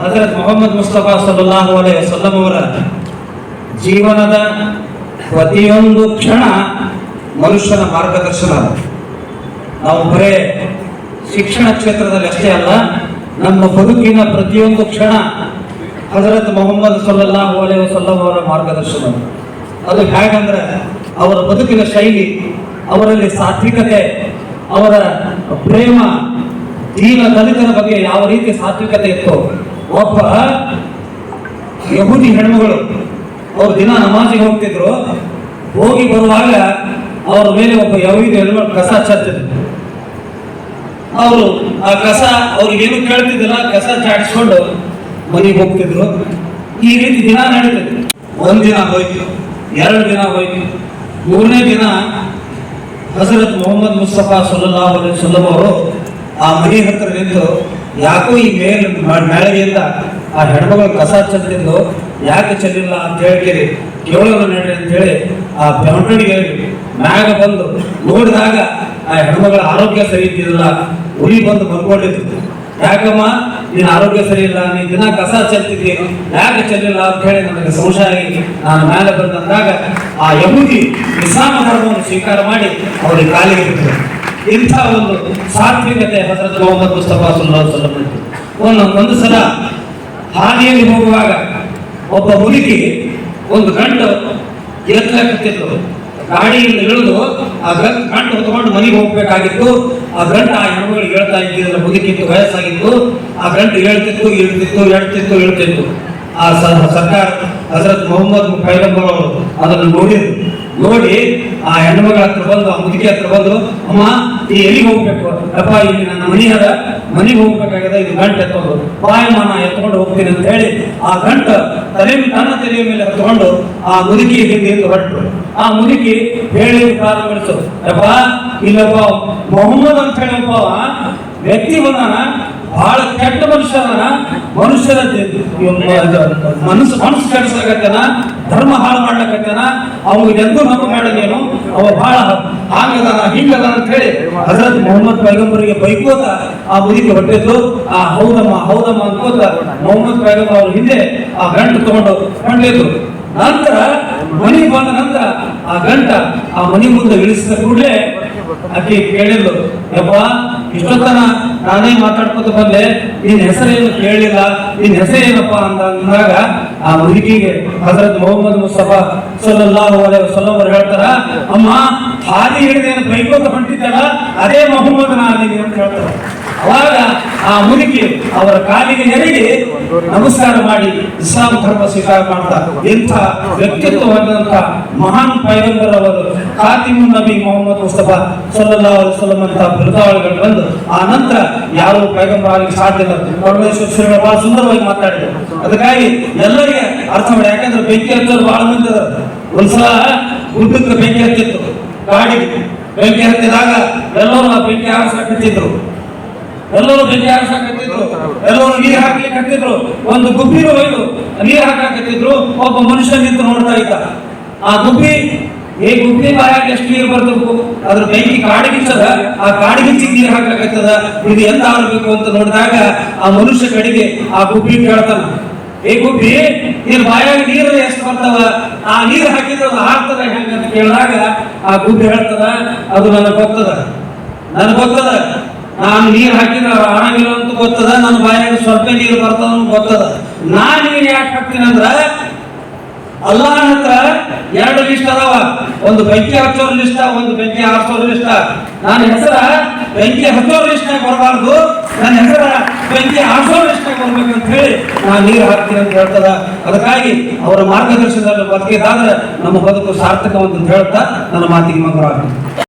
ಹಜರತ್ ಮೊಹಮ್ಮದ್ ಮುಸ್ತಫಾ ಸಲ್ಲಾಹು ಅಲೈ ಅವರ ಜೀವನದ ಪ್ರತಿಯೊಂದು ಕ್ಷಣ ಮನುಷ್ಯನ ಮಾರ್ಗದರ್ಶನ ನಾವು ಬರೇ ಶಿಕ್ಷಣ ಕ್ಷೇತ್ರದಲ್ಲಿ ಅಷ್ಟೇ ಅಲ್ಲ, ನಮ್ಮ ಬದುಕಿನ ಪ್ರತಿಯೊಂದು ಕ್ಷಣ ಹಜರತ್ ಮೊಹಮ್ಮದ್ ಸಲ್ಲಲ್ಲಾಹು ಅಲೈ ವಸಲ್ಲಂ ಅವರ ಮಾರ್ಗದರ್ಶನ ಅದು ಹೇಗಂದ್ರೆ, ಅವರ ಬದುಕಿನ ಶೈಲಿ, ಅವರಲ್ಲಿ ಸಾತ್ವಿಕತೆ, ಅವರ ಪ್ರೇಮ, ದೀನ ದಲಿತರ ಬಗ್ಗೆ ಯಾವ ರೀತಿ ಸಾತ್ವಿಕತೆ ಇತ್ತು ಒಬ್ಬ ಯಹೂದಿ ಹೆಣ್ಮಗಳು, ಅವ್ರು ದಿನ ನಮಾಜಿಗೆ ಹೋಗ್ತಿದ್ರು, ಹೋಗಿ ಬರುವಾಗ ಅವರ ಮೇಲೆ ಒಬ್ಬ ಯಹೂದಿ ಹೆಣ್ಮಗಳು ಕಸ ಚರ್ತಿದ್ರು ಅವರು ಆ ಕಸ ಅವ್ರಿಗೇನು ಕೇಳ್ತಿದ್ದಿಲ್ಲ, ಕಸ ಚಾಡಿಸ್ಕೊಂಡು ಮನೆಗೆ ಹೋಗ್ತಿದ್ರು. ಈ ರೀತಿ ದಿನ ನಡೀತಿತ್ತು ಒಂದಿನ ಹೋಯ್ತು, ಎರಡು ದಿನ ಹೋಯ್ತು. ಮೂರನೇ ದಿನ ಹಜರತ್ ಮೊಹಮ್ಮದ್ ಮುಸ್ತಫಾ ಸುಲ್ಲಾ ಅವರು ಆ ಮನೆ ಹತ್ರ ನಿಂತು ಯಾಕೋ ಈ ಮೇಲ್ ಮೇಳೆಯಿಂದ ಆ ಹೆಣ್ಮಗಳು ಕಸ ಚೆಲ್ತಿದ್ಲು ಯಾಕೆ ಚೆಲ್ಲಿಲ್ಲ ಅಂತ ಹೇಳಿ ಕೇಳೋಣ ನಡ್ರಿ ಅಂತೇಳಿ ಆ ಬೆಮಟಣಿಗೆ ಮ್ಯಾಗ ಬಂದು ನೋಡಿದಾಗ ಆ ಹೆಣ್ಮಗಳ ಆರೋಗ್ಯ ಸರಿ ಇದ್ದಿಲ್ಲ ಉರಿ ಬಂದು ಮಲ್ಕೊಂಡಿದ್ದು ಯಾಕಮ್ಮ, ನಿನ್ನ ಆರೋಗ್ಯ ಸರಿ ಇಲ್ಲ ನೀನ್ ದಿನ ಕಸ ಚೆಲ್ತಿದ್ದಿ ಯಾಕೆ ಚೆಲ್ಲಿಲ್ಲ ಅಂತ ಹೇಳಿ ನನಗೆ ಸಂಶಯ ಆಗಿ ನಾನು ಮೇಲೆ ಬಂದಂದಾಗ ಆ ಯಹುದಿ ನಿಸಾಮ ಧರ್ಮವನ್ನು ಸ್ವೀಕಾರ ಮಾಡಿ ಅವರಿಗೆ ಕಾಲಿಗೆ ಬಿಟ್ಟರು ಇಂಥ ಒಂದು ಸಾತ್ವಿಕತೆ ಹಜರತ್ ಮೊಹಮ್ಮದ್ ಮುಸ್ತಫಾ ಸುಲ್ಲಾ ಅಲೈಹಿ ವಸಲ್ಲಂ ಒಂದು ಒಂದು ಸಲ ಹಾದಿಯಲ್ಲಿ ಹೋಗುವಾಗ ಒಬ್ಬ ಮುದುಕಿ ಒಂದು ಗಂಡು ಎತ್ತಲಕತ್ತಿತ್ತು ಗಾಡಿಯಿಂದ ಇಳಿದು ಆ ಗಂಟ್ ಗಂಟು ಹೊತ್ಕೊಂಡು ಮನೆಗೆ ಹೋಗ್ಬೇಕಾಗಿತ್ತು. ಆ ಗಂಟ ಆ ಹೆಣ್ಣುಗಳಿಗೆ ಹೇಳ್ತಾ ಇದ್ದಿದ್ರೆ ಮುದುಕಿತ್ತು ವಯಸ್ಸಾಗಿತ್ತು. ಆ ಗಂಟು ಹೇಳ್ತಿತ್ತು, ಇಳ್ತಿತ್ತು ಹೇಳ್ತಿತ್ತು ಇಳ್ತಿತ್ತು ಆ ಸರ್ಕಾರ ಹಜರತ್ ಮೊಹಮ್ಮದ್ ಪೈಗಂಬರ್ ಅವರು ಅದನ್ನು ನೋಡಿದ್ರು ನೋಡಿ ಆ ಹೆಣ್ಮಗಳ ಹತ್ರ ಬಂದು, ಆ ಮುದುಕಿ ಹತ್ರ ಬಂದು, ಅಮ್ಮ ಈ ಎಲ್ಲಿಗೆ ಹೋಗ್ಬೇಕು? ಅಪ್ಪ, ಇಲ್ಲಿ ನನ್ನ ಮನಿ ಅದ. ಮನೆಗೆ ಹೋಗ್ಬೇಕಾಗದ. ಇದು ಗಂಟು ಎತ್ಕೊಂಡು ಬಾಯಮ್ಮ ನಾ ಎತ್ಕೊಂಡು ಹೋಗ್ತೀನಿ ಅಂತ ಹೇಳಿ ಆ ಗಂಟ ತಲೆ ತನ್ನ ತಲೆಯ ಮೇಲೆ ಹತ್ಕೊಂಡು ಆ ಮುದುಕಿ ಹಿಂದೆ ಹೊರಟ್ರು ಹೊರಟರು. ಆ ಮುದುಕಿ ಹೇಳಿ ಪ್ರಾರಂಭಿಸು ಅಪ್ಪ, ಇಲ್ಲಪ್ಪ, ಮೊಹಮ್ಮದ್ ಅಂತ ಹೇಳಪ್ಪ. ವ್ಯಕ್ತಿ ಬಂದಾನ ಬಹಳ ಕೆಟ್ಟ ಮನುಷ್ಯನ ಮನುಷ್ಯರ ಮನಸ್ಸು ಮನಸ್ಸು ಕೆಡಿಸ್ಲಾಕತ್ತಾನ, ಧರ್ಮ ಹಾಳು ಮಾಡ್ಲಕತ್ತಾನ ಅವ್ನಿಗೆ ಎಂದೂ ನಮ್ಮ ಮಾಡಲೇನು ಅವ ಬಹಳ ಹಾಗದಾನ, ಹಿಂಗದಾನ ಅಂತ ಹೇಳಿ ಹಜರತ್ ಮೊಹಮ್ಮದ್ ಪೈಗಂಬರಿಗೆ ಬೈಕೋತ ಆ ಮುದಿಗೆ ಹೊಟ್ಟಿದ್ದು ಆ ಹೌದಮ್ಮ ಹೌದಮ್ಮ ಅನ್ಕೋತ ಮೊಹಮ್ಮದ್ ಪೈಗಂಬರ್ ಅವ್ರ ಹಿಂದೆ ಆ ಗಂಟು ತಗೊಂಡು ಹೊಂಟಿದ್ರು ನಂತರ ಮನಿ ಬಂದ ನಂತರ ಆ ಗಂಟ ಆ ಮನಿ ಮುಂದೆ ಇಳಿಸಿದ ಕೂಡಲೇ ಆಕೆ ಕೇಳಿದ್ಲು, ಯಪ್ಪ ಇಷ್ಟೊತ್ತನ ನಾನೇ ಮಾತಾಡ್ಕೊತ ಬಂದೆ ನಿನ್ನ ಹೆಸರೇನು ಕೇಳಿಲ್ಲ ಹೆಸರು ಹೆಸರೇನಪ್ಪ ಅಂತ ಅಂದಾಗ ಆ ಮುದುಕಿಗೆ ಹಜರತ್ ಮೊಹಮ್ಮದ್ ಮುಸ್ತಫಾ ಸಲ್ಲಲ್ಲಾಹು ಅಲೈಹಿ ವಸಲ್ಲಂ ಅವರು ಹೇಳ್ತಾರ, ಅಮ್ಮ, ಹಾದಿ ಹಿಡಿದೇನು ಬೈಕೋತ ಹೊಂಟಿದ್ದಾಳ ಅದೇ ಮೊಹಮ್ಮದ್ ನಾದೀನಿ ಅಂತ ಹೇಳ್ತಾರ. ಅವಾಗ ಆ ಮುದುಕಿ ಅವರ ಕಾಲಿಗೆ ನೆರಗಿ ನಮಸ್ಕಾರ ಮಾಡಿ ಇಸ್ಲಾಂ ಧರ್ಮ ಸ್ವೀಕಾರ ಮಾಡ್ತಾರೆ ಎಂಥ ವ್ಯಕ್ತಿತ್ವ ಹೊಂದಿದಂತ ಮಹಾನ್ ಪೈಗಂಬರ್ ಅವರು ಖಾತಿಮುನ್ ನಬಿ ಮೊಹಮ್ಮದ್ ಮುಸ್ತಫಾ ಅಲೈಹಿ ವಸಲ್ಲಂ ಅಂತ ಬಿರುದಾವಳಿಗಳು ಬಂದು ಆ ನಂತರ ಯಾರು ಪೈಗಂಬರ್ ಆಗಲಿಕ್ಕೆ ಸಾಧ್ಯ ಇಲ್ಲ. ಪರಮೇಶ್ವರ ಬಹಳ ಸುಂದರವಾಗಿ ಮಾತಾಡಿದರು. ಅದಕ್ಕಾಗಿ ಎಲ್ಲರಿಗೆ ಅರ್ಥ ಮಾಡಿ. ಯಾಕಂದ್ರೆ ಬೆಂಕಿ ಹಚ್ಚೋರು ಬಹಳ ಮಂದಿ ಒಂದ್ಸಲ ಗುಡ್ಡಕ್ಕೆ ಬೆಂಕಿ ಹಚ್ಚಿತ್ತು. ಗಾಡಿಗೆ ಬೆಂಕಿ ಹತ್ತಿದಾಗ ಎಲ್ಲರೂ ಆ ಬೆಂಕಿ ಆರಿಸಕತ್ತಿದ್ರು ಎಲ್ಲರೂ ಬೆಂಕಿ ಹಾಕ್ಸಕತ್ತಿದ್ರು ಎಲ್ಲರೂ ನೀರು ಹಾಕ್ಲಿಕ್ಕೆ ಒಂದು ಗುಬ್ಬಿ ಒಯ್ದು ನೀರು ಹಾಕಕತ್ತಿದ್ರು. ಒಬ್ಬ ಮನುಷ್ಯ ನಿಂತು ನೋಡ್ತಾ ಇದ್ದ. ಆ ಗುಬ್ಬಿ ಏ ಗುಬ್ಬಿ ಬಾಯಾಗ ಎಷ್ಟು ನೀರು ಬರ್ತಬೇಕು ಅದ್ರ ಬೆಂಕಿ ಕಾಡಿಗಿಚ್ಚದ ಆ ಕಾಡಿಗಿಚ್ಚಿ ನೀರು ಹಾಕಕತ್ತದ. ಇದು ಎಂತ ಆಗ್ಬೇಕು ಅಂತ ನೋಡಿದಾಗ ಆ ಮನುಷ್ಯ ಕಡೆಗೆ ಆ ಗುಬ್ಬಿ ಕೇಳ್ತಾನ, ಏ ಗುಬ್ಬಿ, ನೀನ್ ಬಾಯಾಗ ನೀರು ಎಷ್ಟು ಬರ್ತಾವ ಆ ನೀರು ಹಾಕಿದ್ರೆ ಅದು ಹಾಕ್ತದ ಹೆಂಗಂತ ಕೇಳಿದಾಗ ಆ ಗುಬ್ಬಿ ಹೇಳ್ತದ, ಅದು ನನಗೆ ಗೊತ್ತದ. ನನಗೆ ಗೊತ್ತದ. ನಾನು ನೀರು ಹಾಕಿದ್ರೆ ಆರಾಮಿಲ್ಲ ಅಂತ ಗೊತ್ತದ? ನನ್ನ ಬಾಯಿಗೆ ಸ್ವಲ್ಪ ನೀರು ಬರ್ತದ ಗೊತ್ತದ? ನಾನು ನೀರು ಯಾಕೆ ಹಾಕ್ತೀನಿ ಅಂದ್ರ ಅಲ್ಲಾ ಹತ್ರ ಎರಡು ಲಿಸ್ಟ್ ಅದಾವ. ಒಂದು ಬೆಂಕಿ ಹಚ್ಚೋರ್ ಲಿಸ್ಟ, ಒಂದು ಬೆಂಕಿ ಹಾರಿಸೋರ್ ಲಿಸ್ಟ. ನನ್ನ ಹೆಸರ ಬೆಂಕಿ ಹಚ್ಚೋರ್ ಲಿಸ್ಟ್ ಬರಬಾರ್ದು. ನನ್ನ ಹೆಸರ ಬೆಂಕಿ ಹಾರಿಸೋರ್ ಲಿಸ್ಟ್ ಬರ್ಬೇಕಂತ ಹೇಳಿ ನಾನು ನೀರು ಹಾಕ್ತೀನಿ ಅಂತ ಹೇಳ್ತದ. ಅದಕ್ಕಾಗಿ ಅವರ ಮಾರ್ಗದರ್ಶನದಲ್ಲಿ ಬದುಕಿದಾದ್ರೆ ನಮ್ಮ ಬದುಕು ಸಾರ್ಥಕವಂತ ಹೇಳ್ತಾ ನನ್ನ ಮಾತಿಗೆ ಮಂಗರ